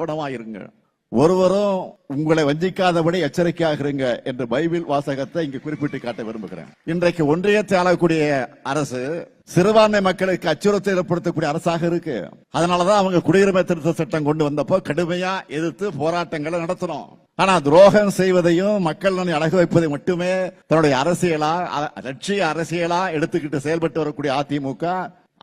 கவனமாயிருங்க ஒருவரும் உங்களை வஞ்சிக்காதபடி எச்சரிக்கையாக இருங்க என்று பைபிள் வாசகத்தை இங்கு குறிப்பிட்டு காட்ட விரும்புகிறேன். இன்றைக்கு ஒன்றியத்தை ஆளக்கூடிய அரசு சிறுபான்மை மக்களுக்கு அச்சுறுத்தல் ஏற்படுத்தக்கூடிய அரசாக இருக்கு. அதனாலதான் அவங்க குடியுரிமை திருத்த சட்டம் கொண்டு வந்தப்போ கடுமையா எதிர்த்து போராட்டங்களை நடத்தணும் ஆனா துரோகம் செய்வதையும் மக்கள் நலனை அழகு வைப்பதை மட்டுமே தன்னுடைய அரசியலா லட்சிய அரசியலா எடுத்துக்கிட்டு செயல்பட்டு வரக்கூடிய அதிமுக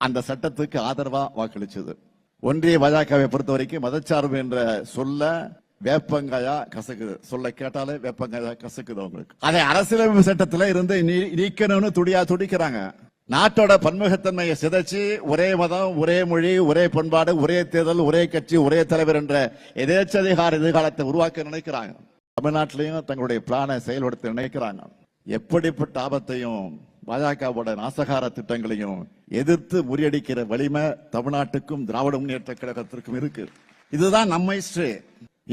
அந்த சட்டத்துக்கு ஆதரவா வாக்களிச்சது. ஒன்றிய பாஜகவை பொறுத்த வரைக்கும் மதச்சார்பு என்ற சொல்ல வேப்பங்காயா கசக்குது. சொல்ல கேட்டாலே வேப்பங்காயா கசக்குது அவங்களுக்கு. அதை அரசியலமைப்பு சட்டத்துல இருந்து நீக்கணும்னு துடியா துடிக்கிறாங்க. நாட்டோட பன்முகத்தன்மையை சிதைச்சு ஒரே மதம் ஒரே மொழி ஒரே பண்பாடு ஒரே தேர்தல் ஒரே கட்சி ஒரே தலைவர் என்ற எதேச்சதிகார எதிர்காலத்தை உருவாக்க நினைக்கிறாங்க. தமிழ்நாட்டிலையும் தங்களுடைய பிளானை செயல்படுத்த நினைக்கிறாங்க. எப்படிப்பட்ட ஆபத்தையும் பாஜகவோட நாசகார திட்டங்களையும் எதிர்த்து முறியடிக்கிற வலிமை தமிழ்நாட்டுக்கும் திராவிட முன்னேற்ற கழகத்திற்கும் இருக்கு. இதுதான் நம்ம history.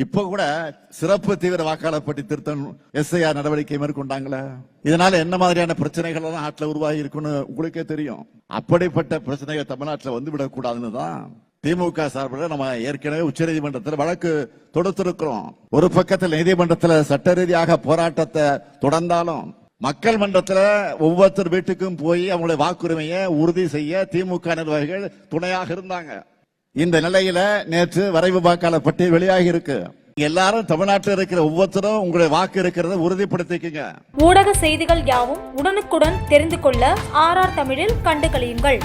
இப்ப கூட சிறப்பு தீவிர வாக்காளர் பட்டி திருத்தம் எஸ்ஐஆர் நடவடிக்கை மேற்கொண்டாங்களே. இதனால என்ன மாதிரியான பிரச்சனைகள் எல்லாம் நாட்டில் உருவாகி இருக்குன்னு உங்களுக்கே தெரியும். அப்படிப்பட்ட பிரச்சனைகள் தமிழ்நாட்டில் வந்து விடக்கூடாதுன்னு தான் திமுக சார்பில் நம்ம ஏற்கனவே உச்சநீதிமன்றத்தில் வழக்கு தொடுத்திருக்கிறோம். ஒரு பக்கத்தில் நீதிமன்றத்தில் சட்ட ரீதியாக போராட்டத்தை தொடர்ந்தாலும் மக்கள் மன்றத்தில் ஒவ்வொருத்தர் வீட்டுக்கும் போய் அவங்களுடைய வாக்குரிமையை உறுதி செய்ய திமுக நிர்வாகிகள் துணையாக இருந்தாங்க. இந்த நிலையில நேற்று வரைவு வாக்காளர் பட்டியல் வெளியாகி இருக்கு. எல்லாரும் தமிழ்நாட்டில் இருக்கிற ஒவ்வொருத்தரும் உங்களுடைய வாக்கு இருக்கிறத உறுதிப்படுத்திக்கங்க. ஊடக செய்திகள் யாவும் உடனுக்குடன் தெரிந்து கொள்ள ஆர்ஆர் தமிழில் கண்டு கழியுங்கள்